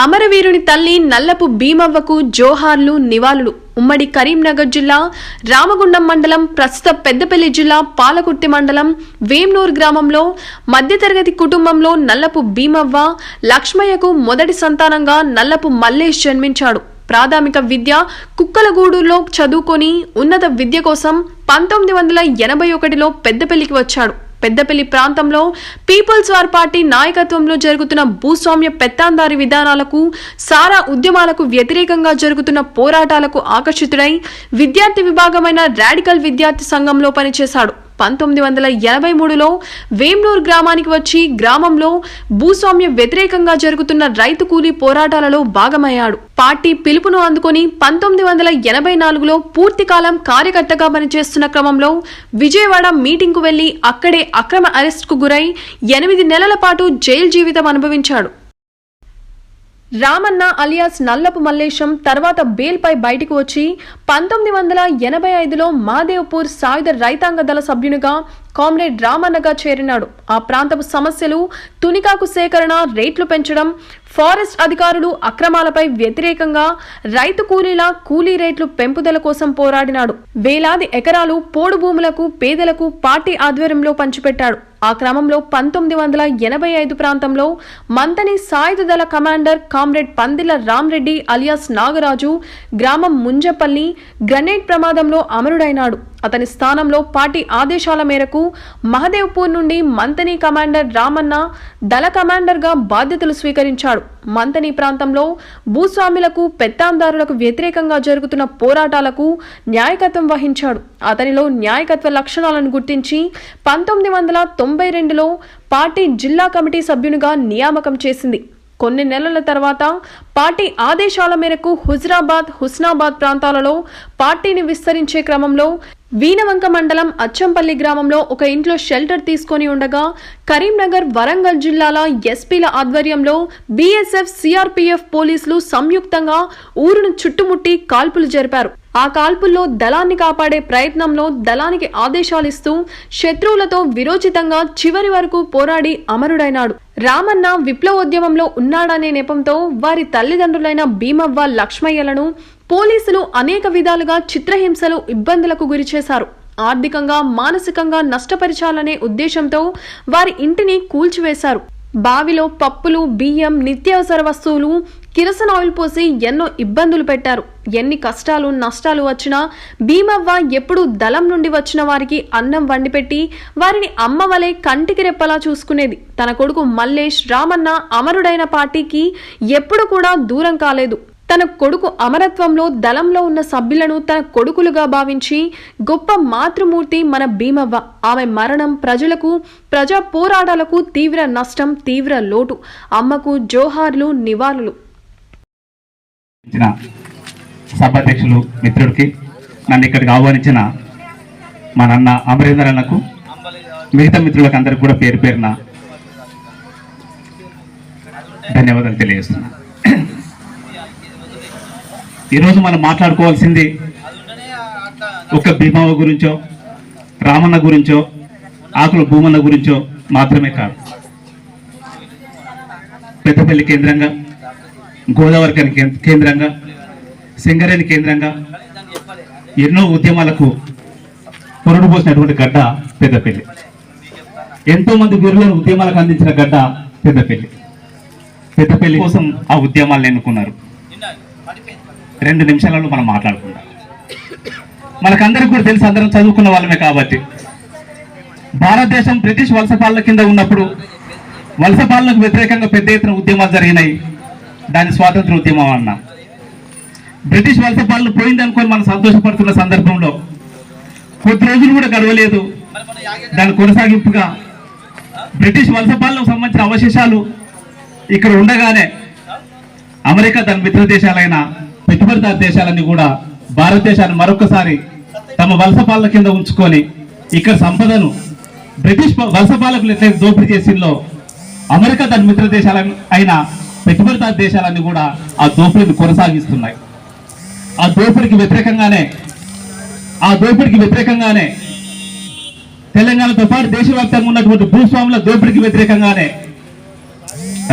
అమరవీరుని తల్లి నల్లపు భీమవ్వకు జోహార్లు నివాళులు. ఉమ్మడి కరీంనగర్ జిల్లా రామగుండం మండలం ప్రస్తుత పెద్దపల్లి జిల్లా పాలకుర్తి మండలం వేమ్నూర్ గ్రామంలో మధ్యతరగతి కుటుంబంలో నల్లపు భీమవ్వ లక్ష్మయ్యకు మొదటి సంతానంగా నల్లపు మల్లేష్ జన్మించాడు. ప్రాథమిక విద్య కుక్కలగూడూరులో చదువుకొని ఉన్నత విద్య కోసం పంతొమ్మిది వందల ఎనభై ఒకటిలో పెద్దపల్లికి వచ్చాడు. పెద్దపల్లి ప్రాంతంలో పీపుల్స్ వార్ పార్టీ నాయకత్వంలో జరుగుతున్న భూస్వామ్య పెత్తాందారి విధానాలకు సారా ఉద్యమాలకు వ్యతిరేకంగా జరుగుతున్న పోరాటాలకు ఆకర్షితుడై విద్యార్థి విభాగమైన రాడికల్ విద్యార్థి సంఘంలో పనిచేశాడు. పంతొమ్మిది వందల ఎనభై మూడులో వేమ్నూర్ గ్రామానికి వచ్చి గ్రామంలో భూస్వామ్య వ్యతిరేకంగా జరుగుతున్న రైతు కూలీ పోరాటాలలో భాగమయ్యాడు. పార్టీ పిలుపును అందుకొని పంతొమ్మిది వందల ఎనభై నాలుగులో పూర్తికాలం కార్యకర్తగా పనిచేస్తున్న క్రమంలో విజయవాడ మీటింగ్కు వెళ్ళి అక్కడే అక్రమ అరెస్టుకు గురై ఎనిమిది నెలల పాటు జైలు జీవితం అనుభవించాడు. రామన్న అలియాస్ నల్లపు మల్లేశం తర్వాత బెయిల్పై బయటకు వచ్చి పంతొమ్మిది వందల ఎనభై ఐదులో మాదేవ్పూర్ సాయుధ రైతాంగ దళ సభ్యునిగా కామ్రేడ్ రామన్నగా చేరినాడు. ఆ ప్రాంతపు సమస్యలు తునికాకు సేకరణ రేట్లు పెంచడం ఫారెస్ట్ అధికారులు అక్రమాలపై వ్యతిరేకంగా రైతు కూలీల కూలీ రేట్లు పెంపుదల కోసం పోరాడినాడు. వేలాది ఎకరాలు పోడు భూములకు పేదలకు పార్టీ ఆధ్వర్యంలో పంచిపెట్టాడు. ఆ క్రమంలో పంతొమ్మిది వందల ఎనభై ఐదు ప్రాంతంలో మంతని సాయుధ దళ commander comrade Pandila Ramreddy alias Nagaraju గ్రామం ముంజపల్లి గ్రనేడ్ ప్రమాదంలో అమరుడైనాడు. అతని స్థానంలో పార్టీ ఆదేశాల మేరకు మహదేవ్పూర్ నుండి మంతని కమాండర్ రామన్న దళ కమాండర్గా బాధ్యతలు స్వీకరించాడు. మంతని ప్రాంతంలో భూస్వాములకు పెత్తాందారులకు వ్యతిరేకంగా జరుగుతున్న పోరాటాలకు న్యాయకత్వం వహించాడు. అతనిలో న్యాయకత్వ లక్షణాలను గుర్తించి పంతొమ్మిది వందల తొంభై రెండులో పార్టీ జిల్లా కమిటీ సభ్యునిగా నియామకం చేసింది. కొన్ని నెలల తర్వాత పార్టీ ఆదేశాల మేరకు హుజరాబాద్ హుస్నాబాద్ ప్రాంతాలలో పార్టీని విస్తరించే క్రమంలో వీనవంక మండలం అచ్చంపల్లి గ్రామంలో ఒక ఇంట్లో షెల్టర్ తీసుకొని ఉండగా కరీంనగర్ వరంగల్ జిల్లాల ఎస్పీల ఆధ్వర్యంలో బీఎస్ఎఫ్ సిఆర్పీఎఫ్ పోలీసులు సంయుక్తంగా ఊరును చుట్టుముట్టి కాల్పులు జరిపారు. ఆ కాల్పుల్లో దళాన్ని కాపాడే ప్రయత్నంలో దళానికి ఆదేశాలిస్తూ శత్రువులతో విరోచితంగా చివరి వరకు పోరాడి అమరుడైనాడు. రామన్న విప్లవోద్యమంలో ఉన్నాడనే నెపంతో వారి తల్లిదండ్రులైన భీమవ్వ లక్ష్మయ్యలను పోలీసులు అనేక విధాలుగా చిత్రహింసలు ఇబ్బందులకు గురిచేశారు ఆర్థికంగా మానసికంగా నష్టపరిచాలనే ఉద్దేశంతో వారి ఇంటిని కూల్చివేశారు. బావిలో పప్పులు బియ్యం నిత్యావసర వస్తువులు కిరసన ఆయిల్ పోసి ఎన్నో ఇబ్బందులు పెట్టారు. ఎన్ని కష్టాలు నష్టాలు వచ్చినా భీమవ్వ ఎప్పుడు దళం నుండి వచ్చిన వారికి అన్నం వండిపెట్టి వారిని అమ్మ వలె కంటికి రెప్పలా చూసుకునేది. తన కొడుకు మల్లేష్ రామన్న అమరుడైన పార్టీకి ఎప్పుడు కూడా దూరం కాలేదు. తన కొడుకు అమరత్వంలో దళంలో ఉన్న సభ్యులను తన కొడుకులుగా భావించి గొప్ప మాతృమూర్తి మన భీమవ్వ. ఆమె మరణం ప్రజలకు ప్రజా పోరాటాలకు తీవ్ర నష్టం తీవ్ర లోటు. అమ్మకు జోహార్లు నివాళులు. ఇచ్చిన సభాధ్యక్షులు మిత్రుడికి నన్ను ఇక్కడికి ఆహ్వానించిన మా నాన్న అమరేందర్ అన్నకు మిగతా మిత్రులకు అందరికి కూడా పేరు పేరున ధన్యవాదాలు తెలియజేస్తున్నా. ఈరోజు మనం మాట్లాడుకోవాల్సింది ఒక భీమావ గురించో రామన్న గురించో ఆకుల భూమన్న గురించో మాత్రమే కాదు. పెద్దపల్లి కేంద్రంగా గోదావరి కని కేంద్రంగా సింగరేణి కేంద్రంగా ఎన్నో ఉద్యమాలకు పొరుడు పోసినటువంటి గడ్డ పెద్దపల్లి. ఎంతో మంది వీరులను ఉద్యమాలకు అందించిన గడ్డ పెద్దపల్లి. పెద్దపల్లి కోసం ఆ ఉద్యమాలను ఎన్నుకున్నారు. రెండు నిమిషాలలో మనం మాట్లాడుకుందాం. మనకందరికి కూడా తెలిసి అందరం చదువుకున్న వాళ్ళమే కాబట్టి. భారతదేశం బ్రిటిష్ వలస పాలన కింద ఉన్నప్పుడు వలస పాలనకు వ్యతిరేకంగా పెద్ద ఎత్తున ఉద్యమాలు జరిగినాయి. దాని స్వాతంత్ర ఉద్యమం అన్నాం. బ్రిటిష్ వలస పాలన పోయిందనుకొని మనం సంతోషపడుతున్న సందర్భంలో కొద్ది రోజులు కూడా గడవలేదు. దాని కొనసాగింపుగా బ్రిటిష్ వలస పాలనకు సంబంధించిన అవశేషాలు ఇక్కడ ఉండగానే అమెరికా తన మిత్ర దేశాలైన పెట్టుబడిదారు దేశాలన్నీ కూడా భారతదేశాన్ని మరొకసారి తమ వలస పాలన కింద ఉంచుకొని ఇక్కడ సంపదను బ్రిటిష్ వలస పాలకులు ఎట్లయితే దోపిడీ చేసిందో అమెరికా తన మిత్ర దేశాల అయిన పెట్టుబడిదారు దేశాలన్నీ కూడా ఆ దోపిడీని కొనసాగిస్తున్నాయి. ఆ దోపిడీకి వ్యతిరేకంగానే ఆ దోపిడీకి వ్యతిరేకంగానే తెలంగాణతో పాటు దేశవ్యాప్తంగా ఉన్నటువంటి భూస్వాముల దోపిడీకి వ్యతిరేకంగానే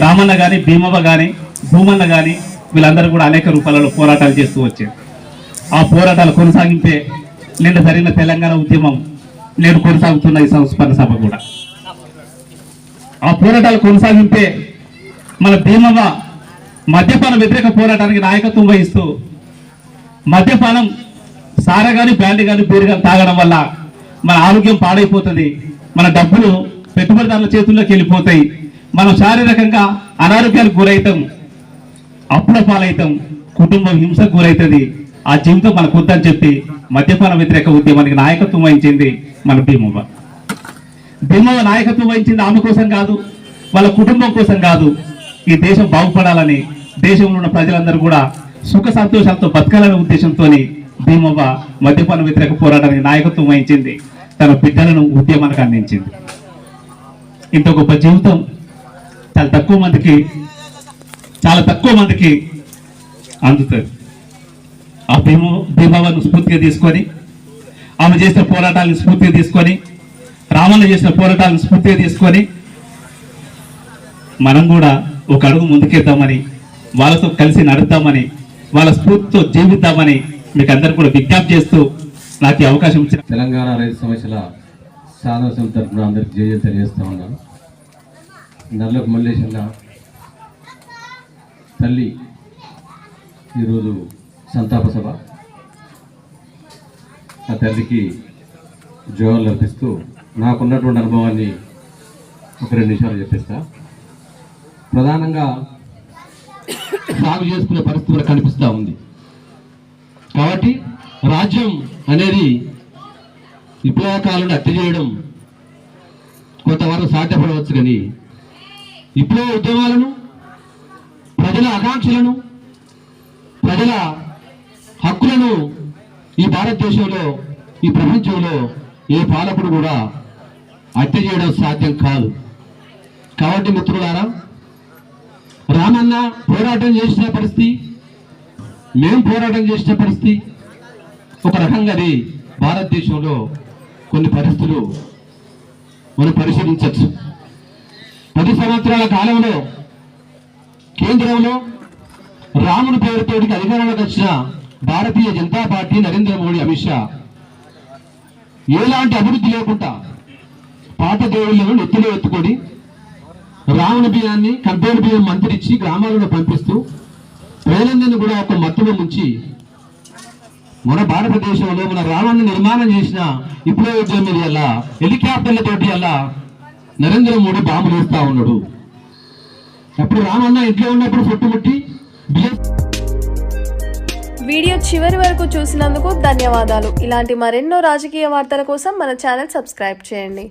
రామన్న గాని భీమవ్వ గాని భూమన్న కానీ వీళ్ళందరూ కూడా అనేక రూపాలలో పోరాటాలు చేస్తూ వచ్చారు. ఆ పోరాటాలు కొనసాగింపే నిన్న జరిగిన తెలంగాణ ఉద్యమం నేడు కొనసాగుతున్న ఈ సంస్మరణ సభ కూడా. ఆ పోరాటాలు కొనసాగింపే మన భీమవ మద్యపాన వ్యతిరేక పోరాటానికి నాయకత్వం వహిస్తూ మద్యపానం సారా కానీ బ్యాండ్ కానీ బీరు కానీ తాగడం వల్ల మన ఆరోగ్యం పాడైపోతుంది. మన డబ్బులు పెట్టుబడిదారుల చేతుల్లోకి వెళ్ళిపోతాయి. మనం శారీరకంగా అనారోగ్యానికి గురవుతాం అప్పుల పాలైతాం. కుటుంబం హింసకు గురవుతుంది ఆ జీవితం మనకు వద్దని చెప్పి మద్యపాన వ్యతిరేక ఉద్యమానికి నాయకత్వం వహించింది మన భీమవ్వ. భీమవ్వ నాయకత్వం వహించింది ఆమె కోసం కాదు వాళ్ళ కుటుంబం కోసం కాదు. ఈ దేశం బాగుపడాలని దేశంలో ఉన్న ప్రజలందరూ కూడా సుఖ సంతోషాలతో బతకాలనే ఉద్దేశంతో భీమవ్వ మద్యపాన వ్యతిరేక పోరాటానికి నాయకత్వం వహించింది. తన బిడ్డలను ఉద్యమానికి అందించింది. ఇంత గొప్ప జీవితం చాలా తక్కువ మందికి చాలా తక్కువ మందికి అందుతుంది. ఆ భీమ భీమవ్వను స్ఫూర్తిగా తీసుకొని ఆమె చేసిన పోరాటాలను స్ఫూర్తిగా తీసుకొని రామన్న చేసిన పోరాటాలను స్ఫూర్తిగా తీసుకొని మనం కూడా ఒక అడుగు ముందుకేద్దామని వాళ్ళతో కలిసి నడుద్దామని వాళ్ళ స్ఫూర్తితో జీవిద్దామని మీకు అందరు కూడా విజ్ఞప్తి చేస్తూ నాకు ఈ అవకాశం ఇచ్చిన తెలంగాణ రైతు సమస్యల సాధన సమితి తరఫున అందరికి జయం తెలియజేస్తా ఉన్నాను. నల్లకు మల్లేశన్న తల్లి ఈరోజు సంతాప సభ. ఆ తల్లికి జోహర్లు అర్పిస్తూ నాకున్నటువంటి అనుభవాన్ని ఒక రెండు నిమిషాలు చెప్పిస్తాను ప్రధానంగా సాగు చేసుకునే పరిస్థితి కూడా కనిపిస్తూ ఉంది. కాబట్టి రాజ్యం అనేది విప్లవకాలను హత్య చేయడం కొంతవరకు సాధ్యపడవచ్చు కానీ విప్లవ ఉద్యమాలను ప్రజల ఆకాంక్షలను ప్రజల హక్కులను ఈ భారతదేశంలో ఈ ప్రపంచంలో ఏ పాలకుడు కూడా హత్య చేయడం సాధ్యం కాదు. కాబట్టి మిత్రులారా రామన్న పోరాటం చేసిన పరిస్థితి మేము పోరాటం చేసిన పరిస్థితి ఒక రకంగా అది భారతదేశంలో కొన్ని పరిస్థితులు మనం పరిశీలించవచ్చు. పది సంవత్సరాల కాలంలో కేంద్రంలో రాముని పేరుతో అధికారంలోకి వచ్చిన భారతీయ జనతా పార్టీ నరేంద్ర మోడీ అమిత్ షా ఎలాంటి అభివృద్ధి లేకుండా పాత దేవుళ్ళను నెత్తిలో ఎత్తుకొని రావణ బియ్యాన్ని కంపేర్ బియ్యం మంత్రిచ్చి గ్రామాలను పంపిస్తూ ప్రజలందరినీ కూడా ఒక మత్తులో ముంచి మన భారతదేశంలో మన రావణ నిర్మాణం చేసిన ఇప్పుడే ఉద్యమం మీద అలా హెలికాప్టర్లతోటి అలా నరేంద్ర మోడీ బాంబులు వేస్తా ఉన్నాడు. అప్పుడు రామన్న ఇంట్లో ఉన్నప్పుడు చుట్టుముట్టి వీడియో చివరి వరకు చూసినందుకు ధన్యవాదాలు. ఇలాంటి మరెన్నో రాజకీయ వార్తల కోసం మన ఛానల్ సబ్స్క్రైబ్ చేయండి.